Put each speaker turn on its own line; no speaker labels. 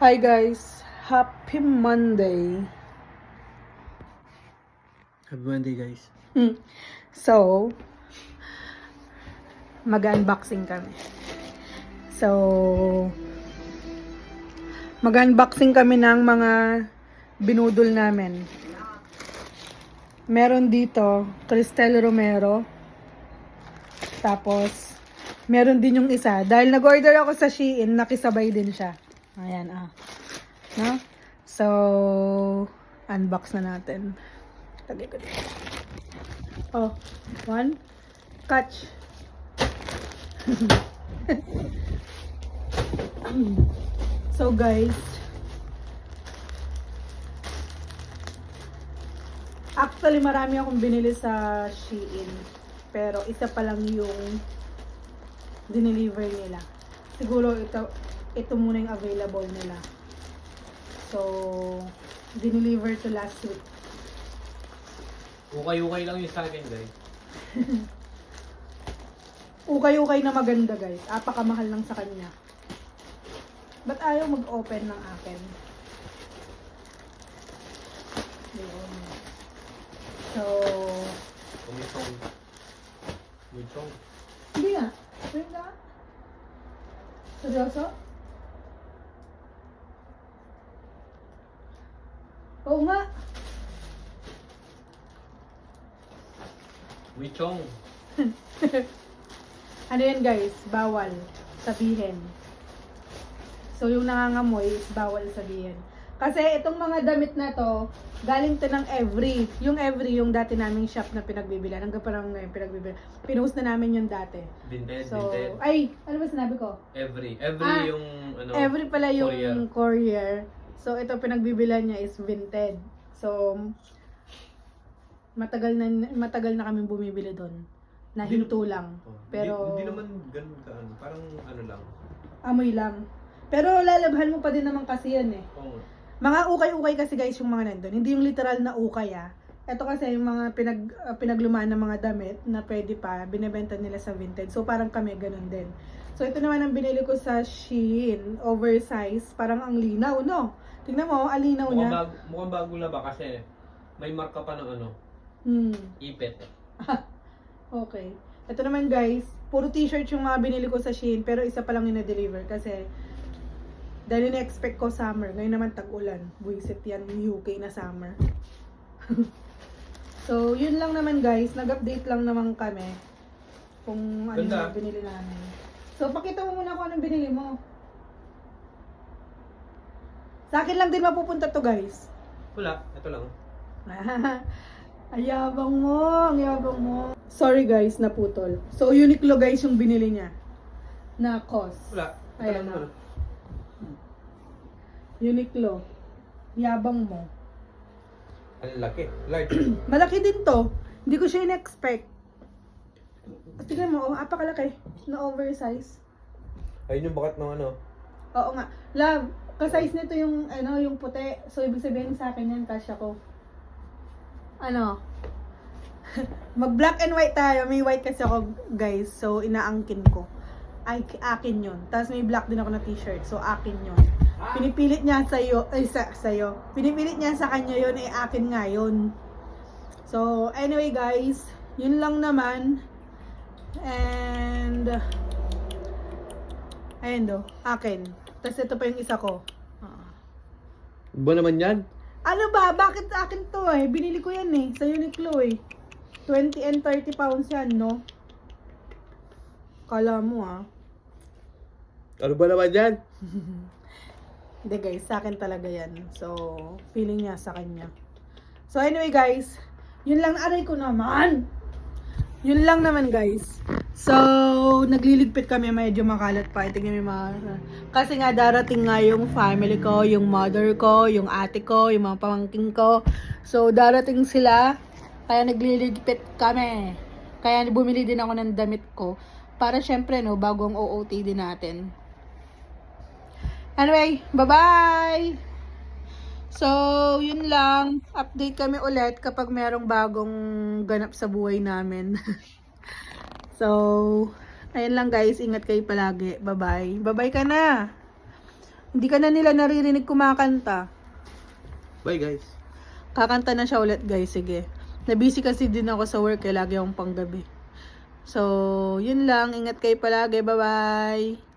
Hi guys, happy Monday.
Happy Monday guys.
Hmm. So, mag-unboxing kami. So, mag-unboxing kami ng mga binudol namin. Meron dito, Cristel Romero. Tapos, meron din yung isa. Dahil nag-order ako sa Shein, nakisabay din siya. Ayan, ah. No? So, unbox na natin. Lagay ko dito. Oh, one. Catch. so guys, actually marami akong binili sa Shein. Pero isa pa lang yung dineliver nila. Siguro ito, ito muna yung available nila. So, dineliver to last week.
Ukay-ukay lang yung sa akin guys.
Ukay-ukay na maganda guys. Apakamahal lang sa kanya. Ba't ayaw mag-open ng akin? Yun. So,
Kumitong. Kumitong.
hindi nga. Nga. Seryoso? Oo nga.
Kumitong.
Ano yan guys? Bawal sabihin. So yung nangangamoy is bawal sabihin. Kasi itong mga damit na to, galing to ng Every. Yung Every, yung dati naming shop na pinagbibilan. Hanggang parang ngayon pinagbibilan. Pinost na namin yung dati.
Vinted,
So,
vinted.
ay, ano ba sinabi ko?
Every. Every
Ah,
yung ano.
Every pala yung
courier.
courier. So ito pinagbibilan niya is Vinted. So, matagal na matagal na kami bumibili doon. Na
Hindi-
hinto lang.
Oh,
Pero
Hindi, hindi naman ganun ka ano. Parang ano lang.
amoy lang. Pero lalabhan mo pa din naman kasi yan eh.
Oo.
Mga ukay-ukay kasi guys yung mga nandun. Hindi yung literal na ukay ah. Ito kasi yung mga pinag, uh, pinaglumaan ng mga damit na pwede pa, binebenta nila sa vintage. So parang kami ganun din. So ito naman ang binili ko sa Shein, oversize, parang ang linaw, no? Tingnan mo, ang linaw
Mukhang
niya.
bago, mukhang bago na ba kasi may marka pa ng ano.
Hmm,
Ipet.
okay. Ito naman guys, puro t-shirt yung mga binili ko sa Shein, pero isa pa lang yung na-deliver kasi dahil na-expect ko summer, ngayon naman tag-ulan. Buisit yan, UK na summer. so, yun lang naman guys, nag-update lang naman kami kung ano
Ganda.
yung binili namin. So, pakita mo muna kung anong binili mo. Sa akin lang din mapupunta to guys.
Wala. Ito lang.
Ayabang mo, ang yabang mo. Sorry guys, naputol. So, Uniqlo guys yung binili niya. Na cost.
Wala. Ito
Ayan
lang
na.
naman.
Uniqlo. Yabang mo.
Ang laki. Large.
Malaki din to. Hindi ko siya in-expect. Tingnan mo, oh, apakalaki. Na oversize.
Ayun yung bakat ng ano.
Oo nga. Love, ka-size nito yung, ano, yung puti. So, ibig sabihin sa akin yan, kasya ko. Ano? Mag-black and white tayo. May white kasi ako, guys. So, inaangkin ko. Ay, akin yun. Tapos may black din ako na t-shirt. So, akin yun. Pinipilit niya sa'yo, ay sa, sa'yo. Pinipilit niya sa kanya yun, ay akin nga yun. So, anyway guys, yun lang naman. And, ayun do, akin. Tapos ito pa yung isa ko. Ah.
Ba naman yan?
Ano ba? Bakit akin to eh? Binili ko yan eh, sa Uniqlo eh. 20 and 30 pounds yan, no? Kala mo ah.
Ano ba naman yan?
Hindi guys, sa akin talaga yan. So, feeling niya sa kanya. So anyway guys, yun lang aray ko naman. Yun lang naman guys. So, nagliligpit kami medyo makalat pa. Tingnan mo mga... Kasi nga darating nga yung family ko, yung mother ko, yung ate ko, yung mga pamangking ko. So, darating sila. Kaya nagliligpit kami. Kaya bumili din ako ng damit ko. Para syempre, no, bago ang OOTD natin. Anyway, bye-bye! So, yun lang. Update kami ulit kapag merong bagong ganap sa buhay namin. so, ayun lang guys. Ingat kayo palagi. Bye-bye. Bye-bye ka na! Hindi ka na nila naririnig kumakanta.
Bye guys.
Kakanta na siya ulit guys, sige. Nabisi kasi din ako sa work, kaya lagi akong panggabi. So, yun lang. Ingat kayo palagi. Bye-bye!